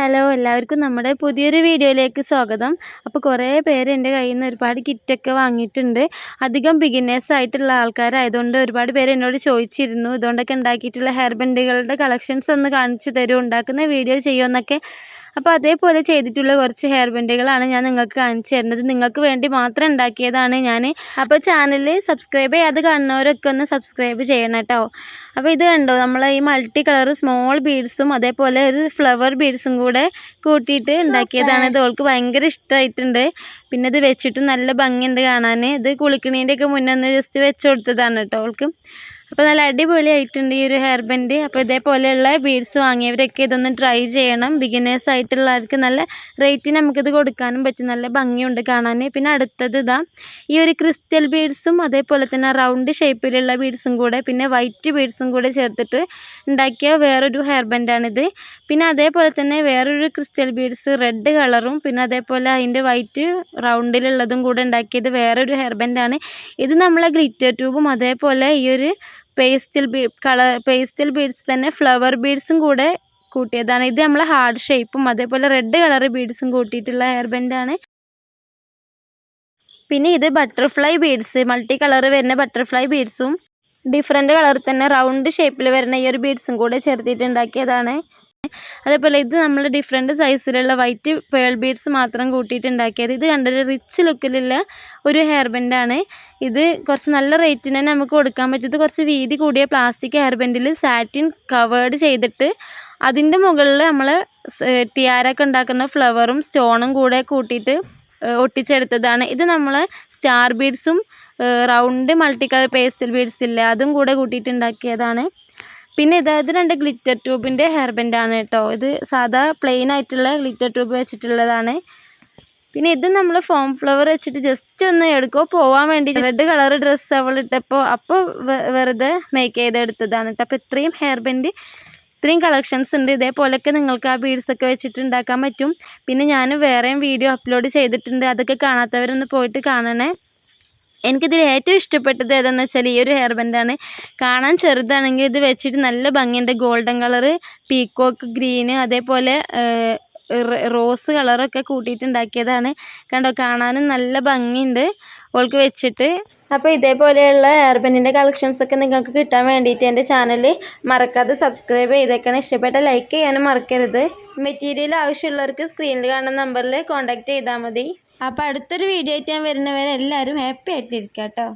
Hello എല്ലാവർക്കും നമ്മുടെ പുതിയൊരു വീഡിയോയിലേക്ക് സ്വാഗതം. അപ്പോൾ കുറേ പേര് എന്റെ കയ്യിൽ നിന്ന് ഒരുപാട് കിറ്റൊക്കെ വാങ്ങിയിട്ടുണ്ട്. അധികം ബിഗിനേഴ്സ് ആയിട്ടുള്ള ആൾക്കാരായതുകൊണ്ട് ഒരുപാട് പേര് എന്നോട് ചോദിച്ചിരുന്നു. ഇതുകൊണ്ടൊക്കെ ഉണ്ടാക്കിയിട്ടുള്ള ഹെയർ ബെൻഡുകളുടെ കളക്ഷൻസ് ഒന്ന് കാണിച്ചു തരും ഉണ്ടാക്കുന്ന വീഡിയോ ചെയ്യുമെന്നൊക്കെ അപ്പോൾ അതേപോലെ ചെയ്തിട്ടുള്ള കുറച്ച് ഹെയർ ബെൻഡുകളാണ് ഞാൻ നിങ്ങൾക്ക് കാണിച്ചു തരുന്നത്. നിങ്ങൾക്ക് വേണ്ടി മാത്രം ഉണ്ടാക്കിയതാണ് ഞാൻ അപ്പോൾ ചാനൽ സബ്സ്ക്രൈബ് ചെയ്യാതെ കാണുന്നവരൊക്കെ ഒന്ന് സബ്സ്ക്രൈബ് ചെയ്യണം കേട്ടോ. അപ്പോൾ ഇത് കണ്ടോ നമ്മൾ ഈ മൾട്ടി കളർ സ്മോൾ ബീഡ്സും അതേപോലെ ഒരു ഫ്ലവർ ബീഡ്സും കൂടെ കൂട്ടിയിട്ട് ഉണ്ടാക്കിയതാണ്. ഇത് ഓൾക്ക് ഭയങ്കര ഇഷ്ടമായിട്ടുണ്ട് പിന്നെ ഇത് വെച്ചിട്ടും നല്ല ഭംഗിയുണ്ട് കാണാൻ ഇത് കുളിക്കണീന്റെയൊക്കെ മുന്നേ ഒന്ന് ജസ്റ്റ് വെച്ച് കൊടുത്തതാണ് കേട്ടോ ഓൾക്ക്. അപ്പോൾ നല്ല അടിപൊളിയായിട്ടുണ്ട് ഈ ഒരു ഹെയർ അപ്പോൾ ഇതേപോലെയുള്ള ബീഡ്സ് വാങ്ങിയവരൊക്കെ ഇതൊന്ന് ട്രൈ ചെയ്യണം. ബിഗിനേഴ്സ് ആയിട്ടുള്ളവർക്ക് നല്ല റേറ്റിന് നമുക്കിത് കൊടുക്കാനും പറ്റും. നല്ല ഭംഗിയുണ്ട് കാണാൻ പിന്നെ അടുത്തത് ഇതാ ഈ ഒരു ക്രിസ്റ്റൽ ബീഡ്സും അതേപോലെ തന്നെ റൗണ്ട് ഷേപ്പിലുള്ള ബീഡ്സും കൂടെ പിന്നെ വൈറ്റ് ബീഡ്സും കൂടെ ചേർത്തിട്ട് ഉണ്ടാക്കിയ വേറൊരു ഹെയർ ബാൻഡാണിത് പിന്നെ അതേപോലെ തന്നെ വേറൊരു ക്രിസ്റ്റൽ ബീഡ്സ് റെഡ് കളറും പിന്നെ അതേപോലെ അതിന്റെ വൈറ്റ് റൗണ്ടിലുള്ളതും കൂടെ ഉണ്ടാക്കിയത് വേറൊരു ഹെയർ ബാൻഡാണ് ഇത് നമ്മളെ ഗ്ലിറ്റർ ട്യൂബും അതേപോലെ ഈ ഒരു pastel B colour pastel beads തന്നെ ഫ്ലവർ ബീഡ്സും കൂടെ കൂട്ടിയതാണ്. ഇത് നമ്മൾ ഹാർഡ് ഷേപ്പും അതേപോലെ റെഡ് കളർ ബീഡ്സും കൂട്ടിയിട്ടുള്ള ഹെയർ ബെൻഡാണ് പിന്നെ ഇത് ബട്ടർഫ്ലൈ ബീഡ്സ് മൾട്ടി കളർ വരുന്ന ബട്ടർഫ്ലൈ ബീഡ്സും ഡിഫറെന്റ് കളർ തന്നെ റൗണ്ട് ഷേപ്പിൽ വരുന്ന ഈ ഒരു ബീഡ്സും കൂടെ ചേർത്തിട്ട് ഉണ്ടാക്കിയതാണ് അതേപോലെ ഇത് നമ്മൾ ഡിഫറെന്റ് സൈസിലുള്ള വൈറ്റ് പേൾ ബീഡ്സ് മാത്രം കൂട്ടിയിട്ട് ഉണ്ടാക്കിയത് ഇത് കണ്ടൊരു റിച്ച് ലുക്കിലുള്ള ഒരു ഹെയർ ബെൻഡാണ് ഇത് കുറച്ച് നല്ല റേറ്റിന് തന്നെ നമുക്ക് കൊടുക്കാൻ പറ്റും. കുറച്ച് വീതി കൂടിയ പ്ലാസ്റ്റിക് ഹെയർ ബെൻഡിൽ സാറ്റിൻ കവേർഡ് ചെയ്തിട്ട് അതിന്റെ മുകളിൽ നമ്മൾ ടിയാരൊക്കെ ഉണ്ടാക്കുന്ന ഫ്ലവറും സ്റ്റോണും കൂടെ കൂട്ടിയിട്ട് ഒട്ടിച്ചെടുത്തതാണ്. ഇത് നമ്മൾ star ബീഡ്സും round multi colour pastel beads ഇല്ല അതും കൂടെ കൂട്ടിയിട്ട് ഉണ്ടാക്കിയതാണ് പിന്നെ ഇതായത് രണ്ട് ഗ്ലിറ്റർ ട്യൂബിന്റെ ഹെയർ ബെൻഡാണ് കേട്ടോ ഇത് സാധാ പ്ലെയിൻ ആയിട്ടുള്ള ഗ്ലിറ്റർ ട്യൂബ് വെച്ചിട്ടുള്ളതാണ്. പിന്നെ ഇത് നമ്മൾ ഫോം ഫ്ലവർ വെച്ചിട്ട് ജസ്റ്റ് ഒന്ന് എടുക്കോ? പോവാൻ വേണ്ടി റെഡ് കളർ ഡ്രസ്സ് അവൾ ഇട്ടപ്പോൾ അപ്പോൾ വെറുതെ മേക്ക് ചെയ്തെടുത്തതാണ് കേട്ടോ അപ്പോൾ ഇത്രയും ഹെയർ ബാൻഡ് ഇത്രയും കളക്ഷൻസ് ഉണ്ട്. ഇതേപോലെയൊക്കെ നിങ്ങൾക്ക് ആ ബീഡ്സ് ഒക്കെ വെച്ചിട്ട് ഉണ്ടാക്കാൻ പറ്റും. പിന്നെ ഞാൻ വേറെയും വീഡിയോ അപ്ലോഡ് ചെയ്തിട്ടുണ്ട്. അതൊക്കെ കാണാത്തവരൊന്ന് പോയിട്ട് കാണണേ. എനിക്കിതിൽ ഏറ്റവും ഇഷ്ടപ്പെട്ടത് ഏതാണെന്ന് വെച്ചാൽ ഈ ഒരു ഹെയർ ബാൻഡാണ് കാണാൻ ചെറുതാണെങ്കിൽ ഇത് വെച്ചിട്ട് നല്ല ഭംഗിയുണ്ട്. ഗോൾഡൻ കളറ് പീക്കോക്ക് ഗ്രീന് അതേപോലെ റോസ് കളറൊക്കെ കൂട്ടിയിട്ടുണ്ടാക്കിയതാണ്. കണ്ടോ കാണാനും നല്ല ഭംഗിയുണ്ട്. ഓൾക്ക് വെച്ചിട്ട്. അപ്പോൾ ഇതേപോലെയുള്ള ഹെയർ ബാൻഡിന്റെ കളക്ഷൻസൊക്കെ നിങ്ങൾക്ക് കിട്ടാൻ വേണ്ടിയിട്ട് എന്റെ ചാനൽ മറക്കാതെ സബ്സ്ക്രൈബ് ചെയ്തേക്കണം. ഇഷ്ടപ്പെട്ട ലൈക്ക് ചെയ്യാനും മറക്കരുത്. മെറ്റീരിയൽ ആവശ്യമുള്ളവർക്ക് സ്ക്രീനിൽ കാണുന്ന നമ്പറിൽ കോൺടാക്റ്റ് ചെയ്താൽ മതി. അപ്പോൾ അടുത്തൊരു വീഡിയോ ആയിട്ട് ഞാൻ വരുന്നവരെ എല്ലാവരും ഹാപ്പി ആയിട്ടിരിക്കാം കേട്ടോ